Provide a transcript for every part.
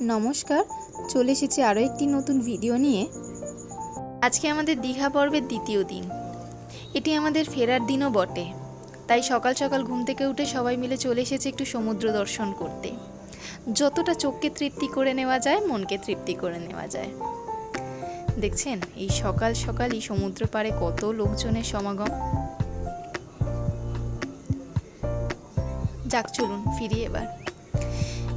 নমস্কার, চলে এসেছি আরও একটি নতুন ভিডিও নিয়ে। আজকে আমাদের দীঘা পর্বের দ্বিতীয় দিন। এটি আমাদের ফেরার দিনও বটে। তাই সকাল সকাল ঘুম থেকে উঠে সবাই মিলে চলে এসেছে একটু সমুদ্র দর্শন করতে। যতটা চোখকে তৃপ্তি করে নেওয়া যায়, মনকে তৃপ্তি করে নেওয়া যায়। দেখছেন, এই সকাল সকাল এই সমুদ্র পাড়ে কত লোকজনের সমাগম। যাক, চলুন, ফিরি এবার।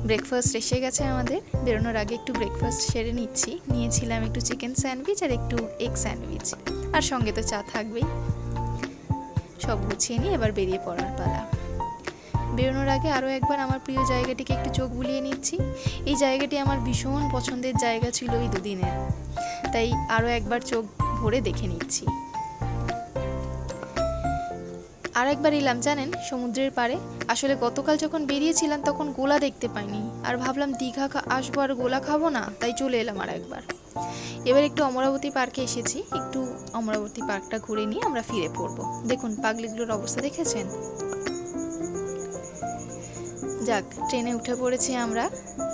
ব্রেকফাস্ট এসে গেছে আমাদের। বেরোনোর আগে একটু ব্রেকফাস্ট সেরে নিচ্ছি। নিয়েছিলাম একটু চিকেন স্যান্ডউইচ আর একটু এগ স্যান্ডউইচ আর সঙ্গে তো চা থাকবেই। সব গুছিয়ে নিয়ে এবার বেরিয়ে পড়ার পালা। বেরোনোর আগে আরও একবার আমার প্রিয় জায়গাটিকে একটু চোখ বুলিয়ে নিচ্ছি। এই জায়গাটি আমার ভীষণ পছন্দের জায়গা ছিল এই দুদিনের। তাই আরও একবার চোখ ভরে দেখে নিচ্ছি। আর একবার এলাম, জানেন? সমুদ্রের পাড়ে। আসলে গতকাল যখন বেরিয়েছিলাম, তখন গোলা দেখতে পাইনি। আর ভাবলাম দীঘা আসব আর গোলা খাব না, তাই চলে এলাম আর একবার এবার একটু অমরাবতী পার্কে এসেছি। একটু অমরাবতী পার্কটা ঘুরে নিয়ে আমরা ফিরে পড়ব। দেখুন, পাগলিগুলোর অবস্থা দেখেছেন? যাক, ট্রেনে উঠে পড়েছি আমরা।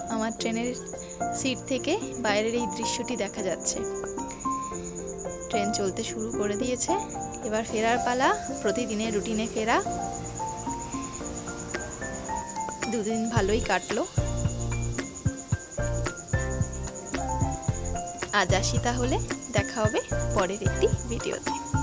আমার ট্রেনের সিট থেকে বাইরের এই দৃশ্যটি দেখা যাচ্ছে। ট্রেন চলতে শুরু করে দিয়েছে। এবার ফেরার পালা, প্রতিদিনের রুটিনে ফেরা। দুদিন ভালোই কাটলো। আজ আসি তাহলে, দেখা হবে পরের একটি ভিডিওতে।